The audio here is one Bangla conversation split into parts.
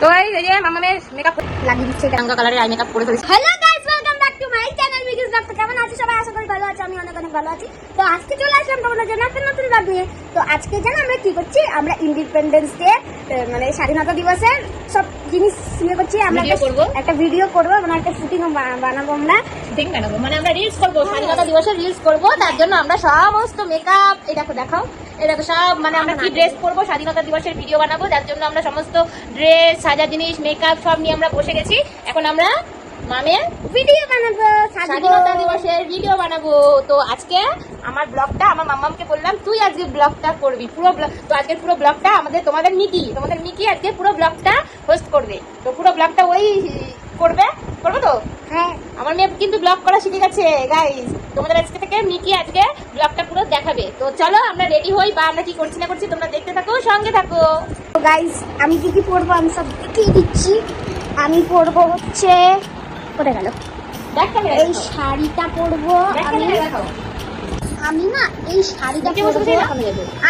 তো এই এই যে মামামের মেকআপ লাগিয়ে দিচ্ছে রঙা কালারের আই মেকআপ করে ফেলেছে। Hello guys welcome back to my channel বিগিস blog কেমন আছো? সবাই আশা করি ভালো আছো আমি অনেক অনেক ভালো আছি। তো আজকে চলে আসলাম তোমাদের জন্য একটা নতুন ব্লগ নিয়ে। তো আজকে জানো আমরা কি করছি? আমরা ইন্ডিপেন্ডেন্স ডে মানে স্বাধীনতা দিবসের সব জিনিস ইয়ে করছি। আমরা একটা- ভিডিও করব মানে একটা শুটিং বানাবো আমরা। বানাবো মানে আমরা রিলস করব স্বাধীনতা দিবসের রিলস করব। তার জন্য আমরা সমস্ত মেকআপ এই দেখো এই সব মানে আমরা কি ড্রেস করব স্বাধীনতা দিবসের ভিডিও বানাবো যার জন্য আমরা সমস্ত ড্রেস সাজা জিনিস মেকআপ সব নিয়ে আমরা বসে গেছি। এখন আমরা মামের ভিডিও বানাবো স্বাধীনতা দিবসের ভিডিও বানাবো। তো আজকে আমার ব্লগটা আমার মাম্মামকে বললাম তুই আজকে ব্লগটা করবি পুরো ব্লগ তো আজকের পুরো ব্লগটা আমাদের তোমাদের মিকি তোমাদের মিকি আজকে পুরো ব্লগটা হোস্ট করবে। তো পুরো ব্লগটা ওই করবে? করবে তো? হ্যাঁ। আমার মেয়ে কিন্তু ব্লগ করা শিখে গেছে গাইস তোমাদের আজকে থেকে মিকি আজকে ব্লগটা পুরো দেখাবে। তো চলো আমরা রেডি হই বা আমরা কি করছি না করছি তোমরা দেখতে থাকো সঙ্গে থাকো। তো গাইস আমি কি কি পরবো? আমি সব দেখিয়ে দিচ্ছি। আমি পরবো হচ্ছে কোথায় গেল? এই শাড়িটা পরবো। দেখ আমি আমি না এই শাড়িটা পরবো।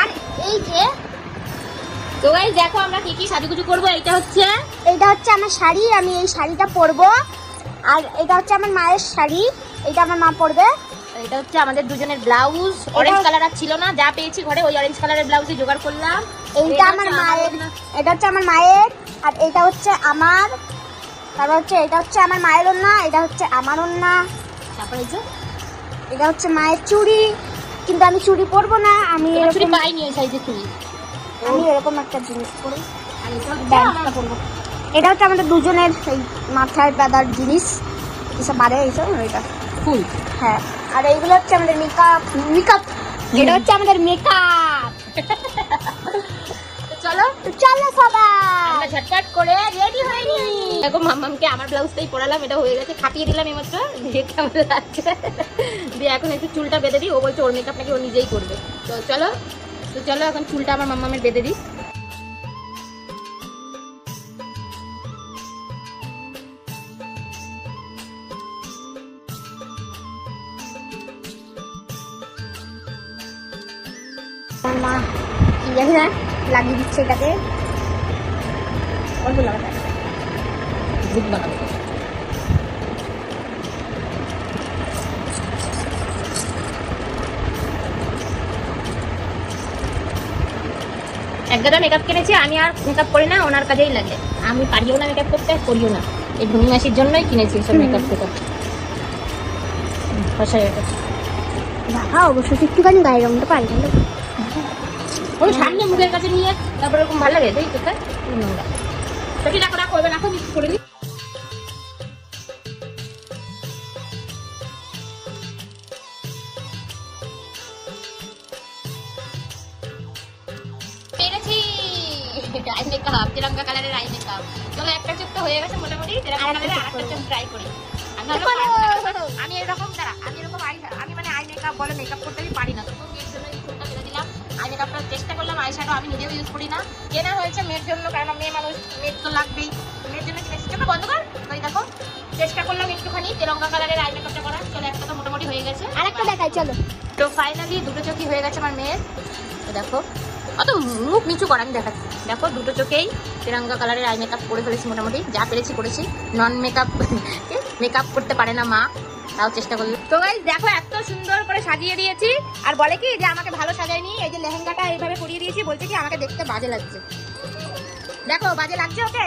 আর এই যে তো গাইস দেখো আমরা কি কি সাজুগুজু করব এইটা হচ্ছে এইটা হচ্ছে আমার শাড়ি আমি এই শাড়িটা পরবো। আর এটা হচ্ছে আমার মায়ের শাড়ি এটা আমার মা পরবে। এটা হচ্ছে আমাদের দুজনের ব্লাউজ। অরেঞ্জ কালার আর ছিল না যা পেয়েছি ঘরে ওই অরেঞ্জ কালারের ব্লাউজই জোগাড় করলাম। এইটা আমার মায়ের এটা হচ্ছে আমার মায়ের আর এটা হচ্ছে আমার তারপর হচ্ছে এটা হচ্ছে আমার মায়ের ওন্না এটা হচ্ছে আমার ওন্না তারপরে এই যে এটা হচ্ছে মায়ের চুড়ি কিন্তু আমি চুড়ি পরবো না আমি চুড়ি পাইনি ওই সাইজের চুড়ি। আমি এরকম একটা জিনিস হচ্ছে ব্যান্ডটা আমার- এটা হচ্ছে আমাদের দুজনের এই মাথায় বাঁধার জিনিস। এসব বাড়ে এইসব এটা? ফুল। হ্যাঁ। আর এইগুলো হচ্ছে আমাদের মেকআপ মেকআপ এটা হচ্ছে আমাদের মেকআপ চলো। চলো সবাই। ঝটপট করে রেডি হয়ে নিই দেখো মাম্মামকে আমার ব্লাউজটাই পরালাম এটা হয়ে গেছে খাটিয়ে দিলাম এইমাত্র দিয়ে কেমন লাগছে? দিয়ে এখন একটু চুলটা বেঁধে দিই ও বলছে ওর মেকআপ নাকি ও নিজেই করবে। তো চলো। তো চলো এখন চুলটা আমার মাম্মামের বেঁধে দিই। মা জানি না লাগিয়ে দিচ্ছে এটাকে। অল্প লাগাতে বানাবো এক গাদা মেকআপ কিনেছি আমি আর মেকআপ করি না ওনার কাজেই লাগে। আমি পারিও না মেকআপ করতে করিও না। এই ভূমি মাসির জন্যই কিনেছি সব। মেকআপ টেকআপ বাবা অবশ্যই একটুখানি গায়ের রঙটা কিন্তু ওই সামনে মুখের কাছে নিয়ে তারপরে ওরকম ভালো লাগে তাই কোথায় নোংরা। রাখো রাখো এবার রাখো মিক্স করে দিই আই মেকআপ তিরঙ্গা কালারের আই মেকআপ চলো একটা চোখ তো হয়ে গেছে মোটামুটি তিরঙ্গা কালারের চোখ আরেকটা চোখ ট্রাই করি। আমি এরকম দাঁড়া আমি এরকম আই আমি মানে আই মেকআপ বলে মেকআপ করতে আমি পারি না। তো মেয়ের জন্য এই চুলটা বেঁধে দিলাম। আই মেকআপটা চেষ্টা করলাম আই শ্যাডো আমি নিজেও ইউজ করি না। কেনা হয়েছে মেয়ের জন্য কারণ মেয়ে মানুষ মেয়ের তো লাগবেই। মেয়ের জন্য কিনেছি। চোখটা বন্ধ কর। ওই দেখো চেষ্টা করলাম একটুখানি তেরঙ্গা কালারের আই মেকআপটা করার। চলো একটা তো মোটামুটি হয়ে গেছে। আরেকটা দেখাই চলো। তো ফাইনালি দুটো চোখই হয়ে গেছে আমার মেয়ের। দেখো অত মুখ নিচু করা আমি দেখাচ্ছি। দেখো, দুটো চোখেই তিরঙ্গা কালারের আই মেকআপ করে ফেলেছি মোটামুটি। যা পেরেছি করেছি। নন মেকআপ মেকআপ করতে পারে না মা, তাও চেষ্টা করল। তো গাইজ দেখো, এত সুন্দর করে সাজিয়ে দিয়েছি। আর বলে কি, যে আমাকে ভালো সাজায়নি, এই যে লেহেঙ্গাটা এইভাবে পরিয়ে দিয়েছি, বলছে কি, আমাকে দেখতে বাজে লাগছে। দেখো, বাজে লাগছে ওকে?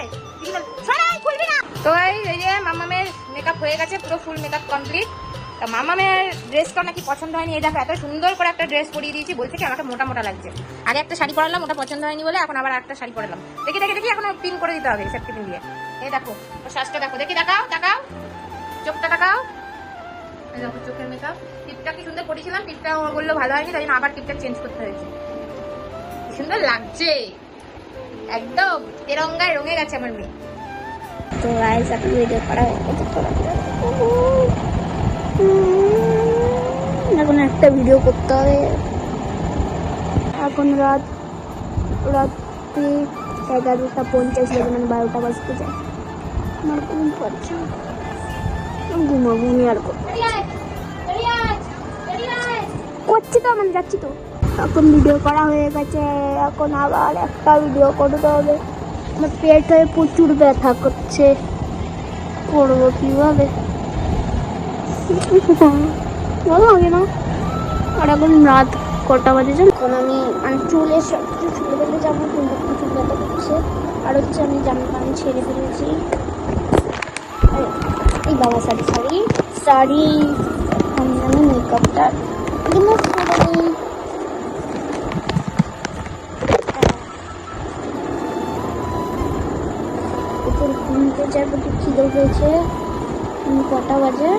সরাই খুলবি না। তো এই যে মামামের মেকআপ হয়ে গেছে, পুরো ফুল মেকআপ কমপ্লিট তা মামামের ড্রেসটা নাকি পছন্দ হয়নি, এই দেখো, এত সুন্দর করে একটা ড্রেস পরিয়ে দিয়েছি, বলছে কি আমাকে মোটা মোটা লাগছে। আগে একটা শাড়ি পরালাম, ওটা পছন্দ হয়নি বলে এখন আবার একটা শাড়ি পরালাম। দেখি দেখি দেখি, এখন পিন করে দিতে হবে সেফটি পিন দিয়ে। এই দেখো, ওর শ্বাসটা দেখো, দেখি দেখাও দেখাও চোখটা দেখাও চোখের মেকআপ টিপটা কি সুন্দর পরিয়েছিলাম টিপটা বলল ভালো হয়নি, তাই আবার টিপটা চেঞ্জ করতে হয়েছে। সুন্দর লাগছে। একদম তেরঙ্গায় রঙে গেছে আমার মেয়ে। তো ভিডিও করা এখন একটা ভিডিও করতে হবে। এখন রাত, রাত্রি এগারোটা পঞ্চাশ বাজে মানে বারোটা বাজতে যায়। আমার ঘুম পাচ্ছে ঘুমা ঘুমিয়ে আর। করছি তো মানে যাচ্ছি তো। এখন ভিডিও করা হয়ে গেছে। এখন আবার একটা ভিডিও করতে হবে। আমার পেট হয়ে প্রচুর ব্যথা করছে। করব কীভাবে? বলো আগে না আর এখন রাত কটা বাজে জানো এখন আমি মানে চুলে সব কিছু চুলে বেঁধে যাব কিন্তু প্রচুর ব্যথা করছে আর হচ্ছে আমি জামা প্যান্ট ছেড়ে ফেলেছি এই বাবা শাড়ি শাড়ি শাড়ি আমি আমি মেকআপটা এখন ঘুমতে যাব খিদে পেয়েছে কটা বাজে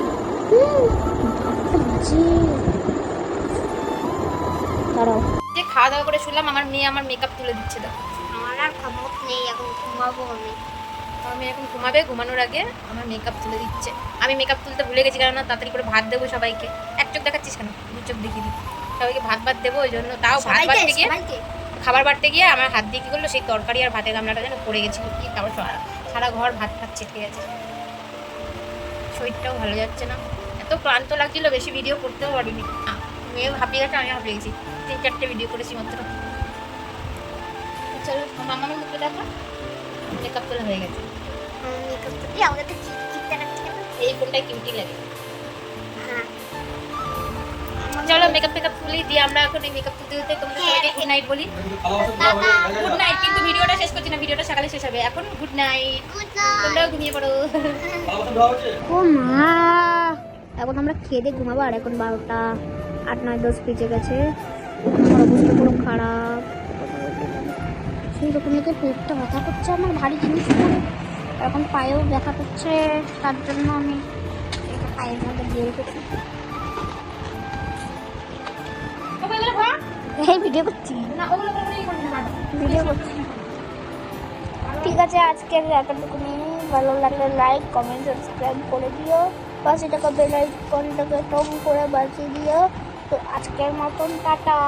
দাঁড়াও। যে খাওয়া দাওয়া করে শুনলাম আমার মেয়ে আমার মেকআপ তুলে দিচ্ছে দাও আমার আর ক্ষমত নেই এখন ঘুমাবো আমি। আমার মেয়ে এখন ঘুমাবে ঘুমানোর আগে আমার মেকআপ তুলে দিচ্ছে। আমি মেকআপ তুলতে ভুলে গেছি কারণ তাড়াতাড়ি করে ভাত দেবো সবাইকে। এক চোখ দেখাচ্ছিস কেন? দু চোখ দেখিয়ে দিই সবাইকে ভাত ভাত দেবো ওই জন্য তাও ভাত বাড়তে গিয়ে খাবার বাড়তে গিয়ে আমার হাত দিয়ে কি করল? সেই তরকারি আর ভাতের গামলাটা যেন পড়ে গেছিল। কি তারপর সারা সারা ঘর ভাত ভাত ছিটকে গেছে শরীরটাও ভালো যাচ্ছে না। এত ক্লান্ত লাগছিল বেশি ভিডিও করতেও পারিনি। মেয়ে হাঁপিয়ে গেছে আমি হাঁপিয়ে গেছি। তিন চারটে ভিডিও করেছি মাত্র। চলো মামার মুখে দেখা। মেকআপ তোলা হয়ে গেছে। মেকআপ কেন এই ফোনটাই কিউটি লাগে। হ্যাঁ। চলো মেকআপ টেকআপ তুলি দিয়ে আমরা এখন এই মেকআপ তুলতে তুলতে তোমাদের সবাইকে গুড নাইট বলি। গুড নাইট কিন্তু ভিডিওটা শেষ করছি না ভিডিওটা সকালে শেষ হবে। এখন গুড নাইট তোমরাও ঘুমিয়ে পড়ো। ও মা। এখন আমরা খেয়ে দিয়ে ঘুমাবো, আর এখন বারোটা, আট, নয়, দশ বেজে গেছে। আমার অবস্থা পুরো খারাপ। সেই রকম থেকে পেটটা ব্যথা করছে, আমার ভারী জিনিস। এখন পায়েও ব্যথা করছে, তার জন্য আমি এটা পায়ের মধ্যে দিয়ে রেখেছি। এই ভিডিও করছি। ভিডিও করছি। ঠিক আছে, আজকের এতটুকুনি। ভালো লাগলে লাইক কমেন্ট সাবস্ক্রাইব করে দিও। পাশে টাকা বেল আইকনটাকে টম করে বাজিয়ে দিও। তো আজকের মতন টাটা।